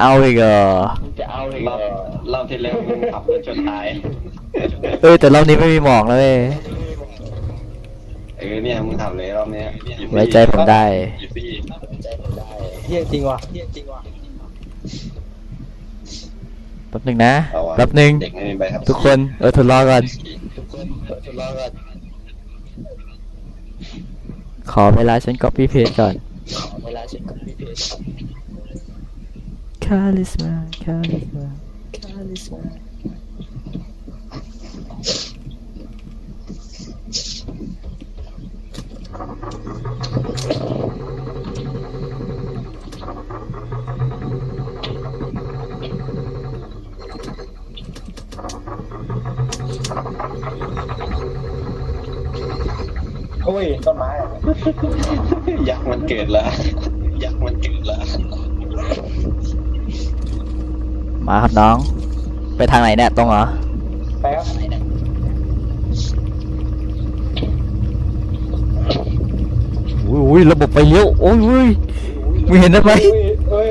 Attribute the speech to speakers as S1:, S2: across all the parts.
S1: เอาอีกเหรอ
S2: จะเอาอีก
S3: รอบรอบที่แล้วมึงขับรถชนตาย
S1: เอ้ยแต่รอบนี้ไม่มีหมอกแล้วเว้ย
S3: เออเนี่ยมึงขับเลยรอบเนี้ย
S1: ไว้ใจผมได้
S3: อีซี่
S2: เฮียจริงว่ะเฮียจริงว่ะ
S1: แป๊บหนึ่งนะ
S3: เอาวะ
S1: แป๊บหนึ่ง
S3: เด็กไม่มีใบขับ
S1: ทุกคนเออทดลองก่อน
S2: จะรอกัน
S1: ขอเวลาฉัน copy paste ก่อน
S2: เวลาฉันกับพี่เพช ร
S1: charisma charisma
S2: คาลิสมา
S4: โอ้ยต้นไม้อะ
S3: ยักษ์มันเกิดละ ยักษ์มันเกิดละ
S1: มาครับน้อง ไปทางไหนเนี่ยตรงเหรอ
S4: ไปครับ
S1: อุ้ยอุ้ยระบบไปเลี้ยวโอ้ยอุ้ยมึงเห็นได้ไหม
S4: เอ้ยเอ้ย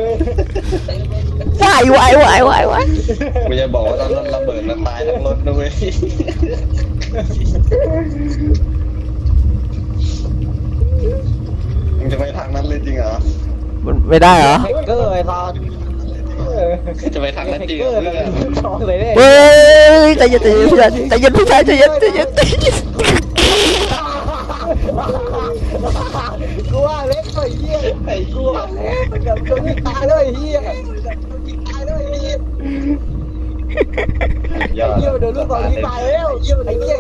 S1: วายวายวายวายวาย
S3: กูจะบอกว่าตอนรถระเบิดมันตายทั้งรถนะเว้ยมึงจะไปทางนั้นเลยจริงเหรอ
S1: มันไม่ได้เหรอ
S2: แฮกเกอร์ไอ้ตอน
S4: เออ
S3: จะไปทางนั้น
S2: แฮก
S3: จริง
S2: เก
S3: เหร
S2: อ
S3: อ
S2: ร์
S3: เพื่
S2: เลย
S3: อน
S2: ชองเลยเนี่ย
S1: เฮ้ยใจเย็นใจเย็นพี่ชายใจเย็นพี่ชายใจเย็นใจเย็นใจเย็น
S2: กูว่าเล็กไปเฮียไอ้กูว่าเล็กมันกับตัวนี้ตายเลยเฮียตายเลยเฮีย
S3: ยอด
S2: เฮียมันโดนลูกบอลนี้ตายแล้วเฮียมันไอ้เฮีย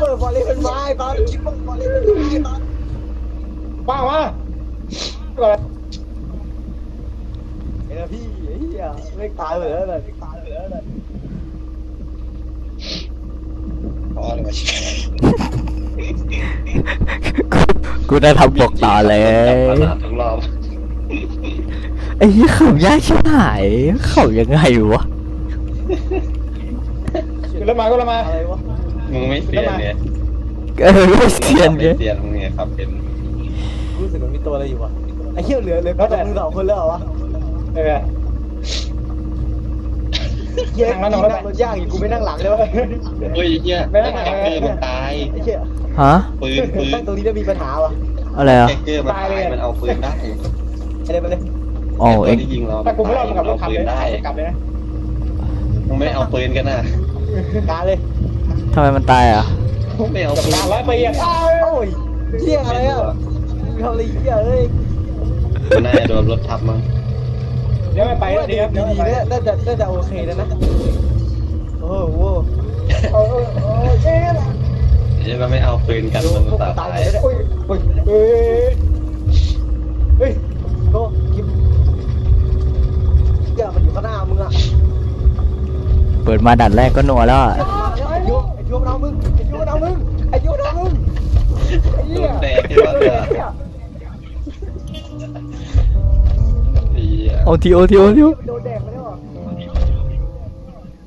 S2: เปิดบอลเลยเป็นไม้ตอนคิดว่าบอลเลยเป็นไม้ตอน
S4: ว่างมาก่อ น
S2: ไอ้พี่ไอ้เฮียไม่ตายเลยเลยตายเลยเลย
S3: พอเลย
S1: กูกูได้ทำปกต่อเลย
S3: ปัญหาทุกรอบ
S1: ไอ้ยี่ขำยากชิบหายขำยังไงวะ
S4: ขึ้นรถมาก็รถมา
S2: อะไรวะ
S3: มึงไม่เสียเนี่ย
S1: เออไม่เซียน
S3: ไม่
S1: ไง
S3: เสียนมึงไงครับเป็น
S2: รู้สึกมันมีตัวอะไรอยู่วะไอ้เหี้ยเหลือเหลือแต่มึงสองคนแล้วเหรอวะ
S4: เออ
S2: เหี้ยนั่งรถยากอยู่กูไม่นั่งหลังเลยวะ
S3: เฮ้ยเฮีย
S4: ไม่ได้
S3: แฮกเกอร์มันตาย
S2: ไอ้เหี้ย
S1: ฮะ
S3: ปืนปืน
S2: นั่งตรงนี้จะมีปัญหาวะ
S1: อะไรอะ
S3: แฮกเกอร์มันตายมันเอาปืนได้
S2: ไอ้เด็กไปเลย
S1: อ๋อเอ็ง
S3: ที่ยิงเรา
S4: ถ้ากูไม่รอดมึงกลับรถขับ
S3: ปื
S4: เล
S3: น
S4: ย
S3: ได้
S4: กลับเลยนะ
S3: มึงไม่เอาปืนกันนะ
S2: การเลย
S1: ทำไมมันตายอะ
S3: ไม่เอาปืน
S4: สามร้อยปีอะ
S2: โอ้ยเหี้ยอะไรอะมึงทำอะไรเหี้ยเอ้ย
S3: มันน่าจะโดนรถทับมั้ง
S4: เดี๋ยวไม่ไปแล้ว
S2: ดี
S4: เดี๋ยวเดี๋ยว
S2: ดี
S4: ไม่ไป
S2: ๆน่าจะน่าจะโอเคแล้วนะ โอ้โห
S4: เออเออเออเจ๊ละ
S3: เดี๋ยวมันไม่เอาปืนกันมัน
S2: พวก
S3: ตา
S2: ตาย
S3: ตาย
S2: หมดเลย
S4: โอ้ยโอ้ยเอ้ยเฮ้ย
S2: โตกิมเหี้ยมันอยู่ข้างหน้ามึงอะ
S1: เปิดมาดันแรกก็นัวแล้วอะ
S2: ไอ้ยูไอ้ยูมันเอามึงไอ้ยูมันเอามึงไอ้ยูมันเอามึงไอ้
S3: โด
S2: เหี้ย
S3: นแดกที่ว่าเนี่ย ไอ้เหี้ย
S1: โอทีโอทีโอที
S2: โดนแดกไปแล้วอะ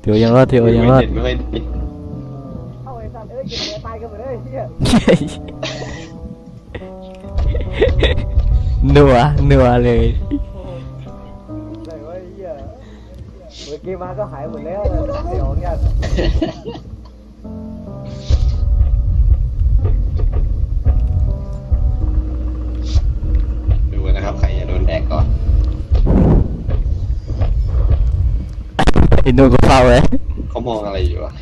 S1: เทียวยังรอดเทียวยังรอด
S3: ไม่เหน
S2: เอาไอ้สัตว์เอ้ยกินเนื้อตายกันหมดเลยเหี้ย
S1: นัวนัวเลย
S2: อะไรวะไอ้เหี้ยเมื่อกี้มาก็หายหมดแล้วเดี๋ยวเนี่ย
S3: ดูนะครับใครจะโดนแดกก่อน
S1: ไอ้นู่นก็เฝ้าเลย
S3: เขามองอะไรอยู่อะ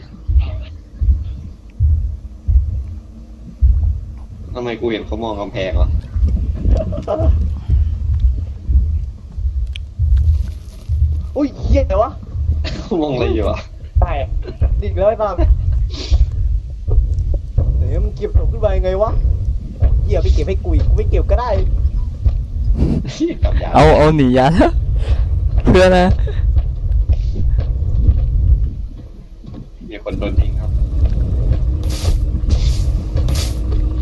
S3: ทำไมกูเห็นเขามองกำแพงวะ
S2: อุ้ยเหี้ยแต่วะ
S3: เขามองอะไรอยู่อะ
S4: ใช่
S2: ดิกเลยตามเดี๋ยวมึงเก็บศพขึ้นมายังไงวะเหี้ยไปเก็บให้กุยกูไม่เก็บก็ได้
S3: กับยา
S1: เอาเอาหนียาแล้วเพื่อนะ
S3: มีค นโดนทิ้งครับ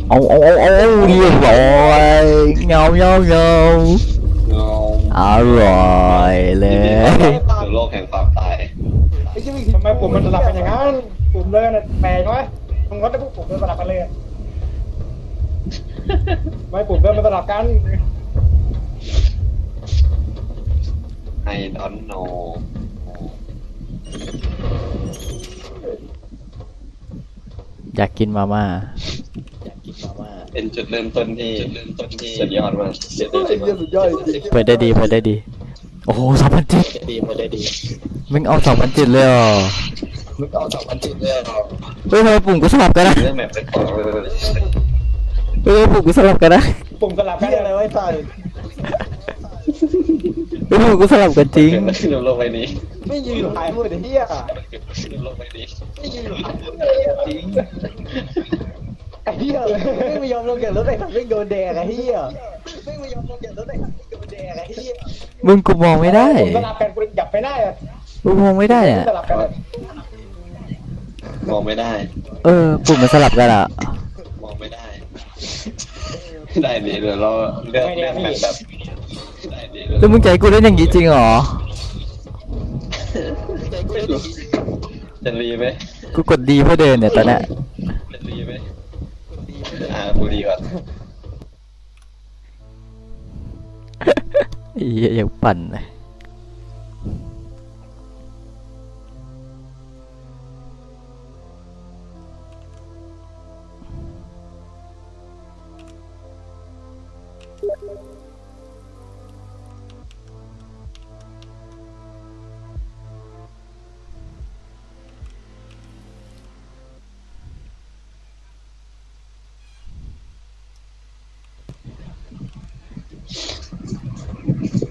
S1: เอาเอาเอาเอาเรียบร้อยเงาเงาเงา
S3: เงา
S1: อร่อยเลย
S3: สู่โลกแห่งความตาย
S2: ไอ้เหี้ย
S4: ทำไมปุ่มมันสลับกันอย่างนั้นปุ่มเดินน่ะแปลกไหมมึงวัดได้พวกปุ่มเดินสลับกันเลยอะไม่ปุ่มเดินมันสลับกัน
S3: หา I don't know
S1: อยากกินมาม่า
S3: เป็นจุดเริ่มต้นที่เริ่มต้นที่สุดยอดมากสุดยอด
S2: ไอ้เหี้ยสุดยอดจริง
S1: เปิดได้ดีเปิดได้ดี โอ้โหสองพันเจ็ด
S3: ดีมาได้ดี
S1: มึงเอาสองพันเจ็ดเลยเหรอ
S3: มึงเอาสองพันเจ็ดเลยเหรอ
S1: เฮ้ยทำไมปุ่มกูสลับกันนะ
S3: เรื่องแบบเป็นของเออ
S1: เฮ้ยปุ่มกูสลับกันนะ
S4: ปุ่มสลับ
S2: เหี้
S4: กัน
S2: ยอะไรไวะไอ้สัตว์
S1: เฮ้ยปุ่มกูสลับกันจริง
S3: ขึ้นลงไปนี้
S2: ไม่ยืนอยู่หายหมดไอ้เหี้ย
S3: ขึ้นลงไปนี้
S2: ไม่ยืนอยู่หายหมดเลย จริงไอ้เหี้ยไม่ไม่ยอมลงจากรถไอ้สัตว์ไม่โดนแดงไอ้เหี้ยไม่ไม่ยอมลงจากรถไอ้สัตว์ไม่โดนแดงไอ้เหี้ย
S1: มึงกูมองไม่ได้
S4: ปุ่มสลับกันกูหยับไปได้อะ
S1: กูมองไม่ได้เนี่ย
S4: สลับกันอะ
S3: มองไม่ได้
S1: เออปุ่มมันสลับกันอะ
S3: มองไม่ได้ได้ดีเดี๋ยวเราเลือกเลือกแบบแบบได้ดีเดี๋ยว
S1: แล้วมึงใจกูเล่นอย่างงี้จริงเหรอ
S3: จะรีไหม
S1: กูกดดีเพื่อเดินเนี่ยตอนเนี้ย
S3: จะรีไหมอ่ากูดีก่อน
S1: ไอ้เหี้ยยังปั่นเลย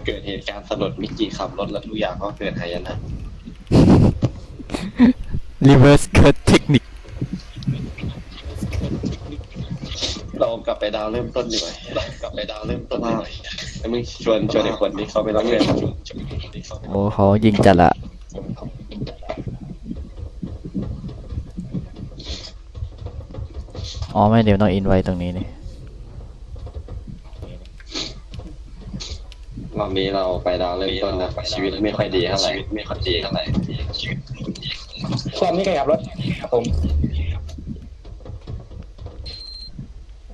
S3: เกิดเหตุการณ์สลดมิจิขับรถแล้วทุกอย่างก็เกิดหายนะ
S1: reverse cut technique
S3: เรากลับไปดาวเริ่มต้นดีกว่าเรากลับไปดาวเริ่มต้นดีกว่าแล้วมึงชวนชวนไอ้คนที่เขาไปรับเงิน
S1: โอ้เขายิงจัดละอ๋อไม่เดี๋ยวต้องอินไว้ตรงนี้นี่
S3: รอบนี้เราไปดาวเริ่มต้นนะชีวิตไม่ค่อยดีเท่าไหร่ชีวิตไม่ค่อยดีเท่าไหร่ชีวิต
S4: ตอนนี้ใครขับรถครับผม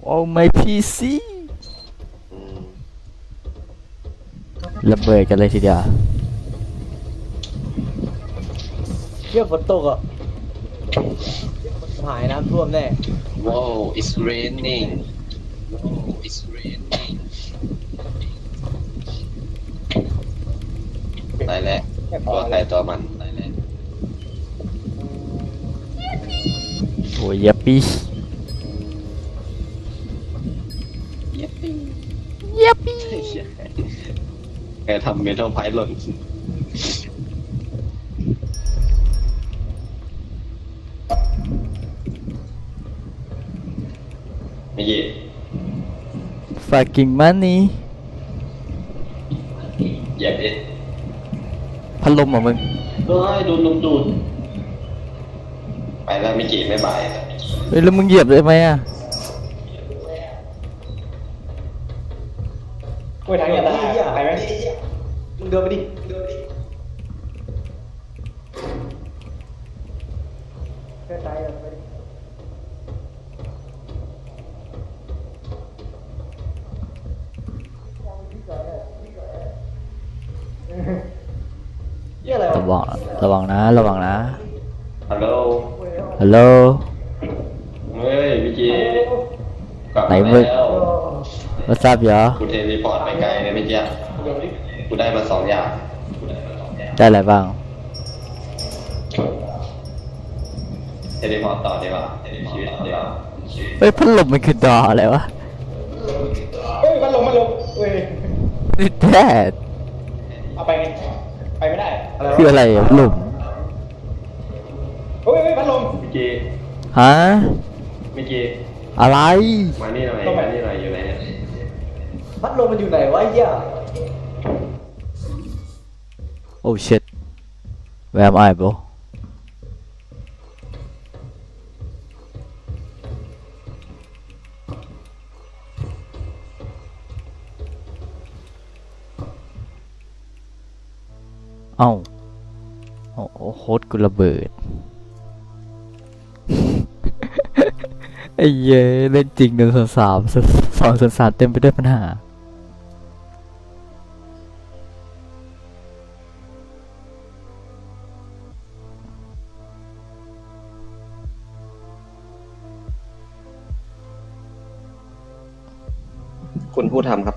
S1: โอ้ไม่พีซี
S3: อืม
S1: ระเบิดกันเลยทีเดียว
S2: เหี้ยฝนตกอะหายน้ำท่วมแน่
S3: ว้าว it's raining ว้าว it's raining ตายแล้วตัวใครตัวมันตายแล้ว
S1: โอ้ยยัปปี้ยัปปี้
S3: แกทำเมทัลไพหล่นไม่เย่
S1: fucking money
S3: เหยียบเอ็ด
S1: พัดลมเหรอมึง
S3: เฮ้ยโดนลมดูดไปแล้วไม่กี่ไม่บาย
S1: เฮ้ยแล้วมึงเหยียบได้ไหมอะ
S4: เว้ยทางนี้ได้ไปไหม
S2: มึงเดินไปดิ
S4: เดินไปเดินไปดิ
S2: เหี้ยอะไร
S1: ระ
S2: วะ
S1: วังระวังนะระวังนะ
S3: ฮัลโหล
S1: ฮัลโหล
S3: เฮ้ยพี่จีกลับ
S1: ไหน
S3: มา
S1: มึง
S3: แล้ว
S1: what's up เหรอ
S3: กูเทเลพอร์ตไปไกลเลยเมื่อกี้กูได้มาสองอย่าง
S1: ได้อะไรบ้าง
S3: เทเลพอร์ตต่อดีกว่าเทเลชีวิตดีกว่าชีวิต
S1: เฮ้ยพัดลมมันคือดออะไรวะ
S4: เฮ้ยมันลงมันลงเว้ย
S1: นี่แท้
S4: เอาไปไงไปไม่ได้
S1: คืออะไรอะพัดลม
S4: เฮ้ยเฮ้ยพัดลม
S3: พี่จี
S1: ฮะ
S3: เมื่อกี้
S1: อะไร
S3: มานี่หน่อยมานี่หน่อยอยู่ไหนเนี่ย
S2: พัดลมมันอยู่ไหนวะไอ้เหี้ย
S1: โอ้ shit where am I bro เอ้า โอ้โคตรกูระเบิดไอ้เย้เล่นจริงหนึ่งส่วนสามสองส่วนสามเต็มไปด้วยปัญหา
S3: คุณผู้ทำครับ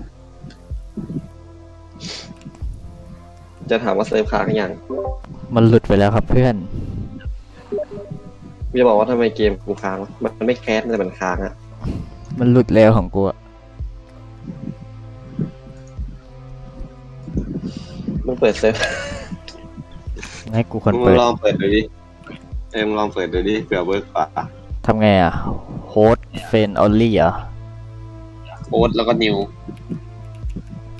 S3: จะถามว่าเซิร์ฟค้างยัง
S1: มันหลุดไปแล้วครับเพื่อน
S3: กูจะบอกว่าทำไมเกมกูค้างวะมันไม่แคสแต่มันค้างอะ
S1: มันหลุดแล้วของกูอะ
S3: มึงเปิดเซิร์ฟ
S1: ให้กูคน
S3: มึง
S1: เปิด
S3: ลองเปิดดูดิเออมึงลองเปิดดูดิเผื่อเวิร์กกว่า
S1: ทำไงอะโฮสเฟนออลลี่เหรอ
S3: โอ๊ตแล้วก็นิว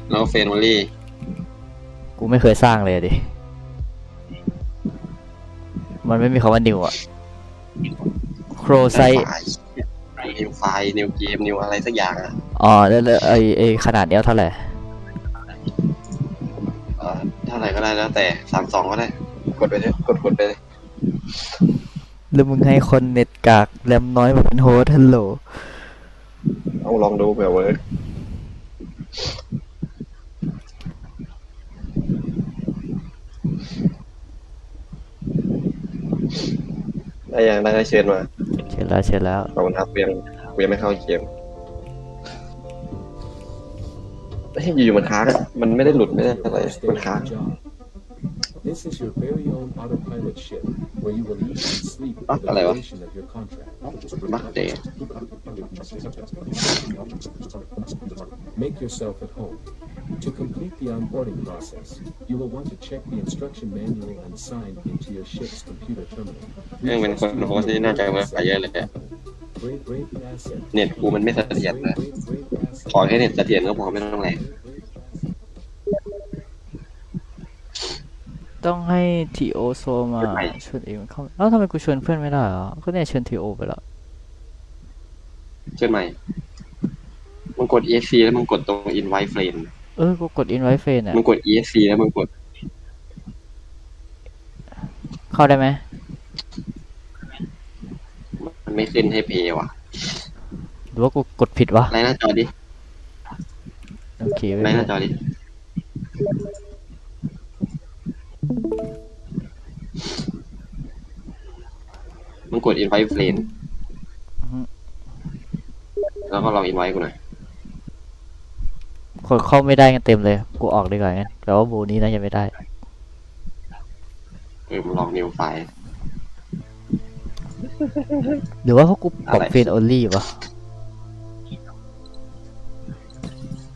S3: แล้วก็เฟนวอลลี่
S1: กูไม่เคยสร้างเลยอะดิ มันไม่มีคำว่านิวอะโครไซ
S3: นิวไฟล์นิวเกมนิวอะไรสักอย่างอะ
S1: อ๋อแล้วแล้วไอไอขนาดเนี้ยเท่าไหร่
S3: เอ่อเท่าไหร่ก็ได้แล้วแต่สามสองก็ได้ กดไปเลยกดกดไปเลย
S1: แล้วมึงให้คนเน็ตกากแรมน้อยมาเป็นโฮสฮัลโหล
S3: เอาลองดูเผื่อเวิร์ ได้ยังได้ก็เชิญมา
S1: เชิญแล้วเชิญแล้ว
S3: ขอบคุณครับเวียงเวียงไม่เข้าเกมเฮ้ยอยู่ๆมันค้างอะมันไม่ได้หลุดไม่ได้อะไรมันค้าง
S5: This is your very own autopilot ship, where you will eat and sleep for the
S3: อะไรวะ?
S5: duration of your contract.
S3: บักเดย์
S5: Make yourself at home. To complete the onboarding process, you will want to check the instruction manual and sign into your ship's computer terminal.
S3: เรื่องเป็นคนโฮสต์นี่น่าจะมาขายเยอะเลยอะ
S5: Great, great asset.
S3: เน็ตกูมันไม่เสถียร
S5: Great,
S3: เลย
S5: great, great asset.
S3: ขอแค่เน็ตเสถียรก็พอไม่ต้องแรง
S1: ต้องให้ทีโอโซมาชวนเองเข้าเอ้าทำไมกูชวนเพื่อนไม่ได้เหรอก็เนี่ยชวนทีโอไปแล้ว
S3: เช่นใหม่มึงกด ESC แล้วมึงกดตรง invite friend
S1: เออ กูกดอินไว้เฟนอะ
S3: มึงกด ESC แล้วมึงกด
S1: เข้าได้ไหม
S3: มันไม่ขึ้นให้เพย์ว่ะ
S1: หรือว่ากูกดผิดวะ
S3: ไลน์หน้าจอดิ
S1: โอเคไม่
S3: ไล
S1: เป็น
S3: น์ห
S1: ไร
S3: น้าจอดิ มึงกด invite friend แล้วก็ลอง invite กูหน่อย
S1: คนเข้าไม่ได้กันเต็มเลย กูออกดีกว่างั้นแปลว่าบูนี้น่าจะไม่ได้
S3: เออมึงลอง new file
S1: หรือว่าเพราะกูปรับ
S3: อะไร
S1: เฟนออลลี่วะ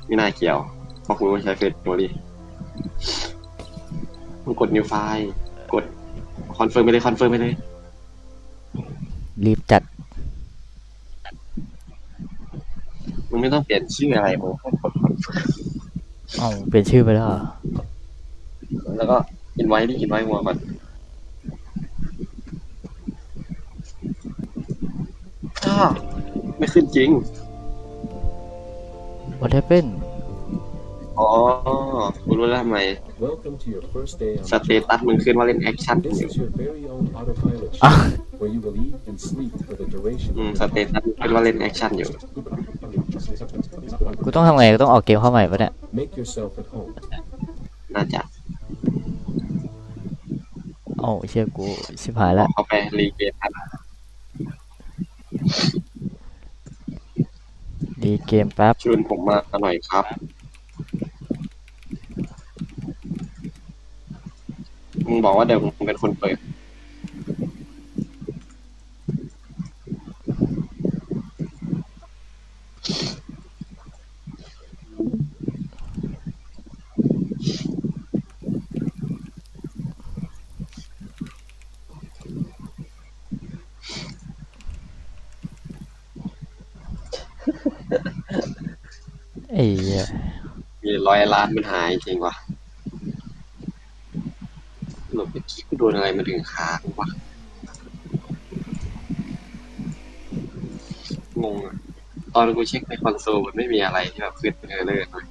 S3: ไม่น่าเกี่ยวเพราะกูใช้เฟซบุ๊กดิมึงกด new file กด confirm ไปเลย confirm ไปเลย
S1: รีบจัด
S3: มึงไม่ต้องเปลี่ยนชื่ออะไรมึงแค่กด confirm
S1: เอ้าเปลี่ยนชื่อไปแล้วเหรอ
S3: แล้วก็ invite ดิ invite หัวก่อนอ้าวไม่ขึ้นจริง
S1: What happened
S3: อ๋อกูรู้แล้วทำไม
S5: Welcome to your first day
S3: ส
S5: on
S3: เตตัสมึงขึ้นว่าเล่นแอคชั่น
S5: This
S3: อยู่
S5: is your very own autopilot
S1: Ah.
S5: ship, where you will eat and sleep for the duration
S3: อืม
S5: of
S3: ส
S5: your
S3: เตตัสมึงขึ้นว่าเล่นแอคชั่นอยู่
S1: กูต้องทำไงกูต้องออกเกมเข้าใหม่ปะเนี่ย
S5: Make yourself at home.
S3: น่าจะ
S1: เอ้าเชื่อกูชิบหาย
S3: บ
S1: แล้
S3: อ
S1: ว
S3: กเขาไปรีเกมทัน
S1: ดีเกมแป๊บ
S3: ชวนผมมาหน่อยครับมึงบอกว่าเดี๋ยวมึงเป็นคนเปิด
S1: เหี้ย
S3: มีร้อยล้านมันหายจริงวะหลบไปคิดกูโดนอะไรมาถึงค้างวะงงอะตอนกูเช็คในคอนโซลมันไม่มีอะไรที่แบบขึ้นเออร์เลอร์เลย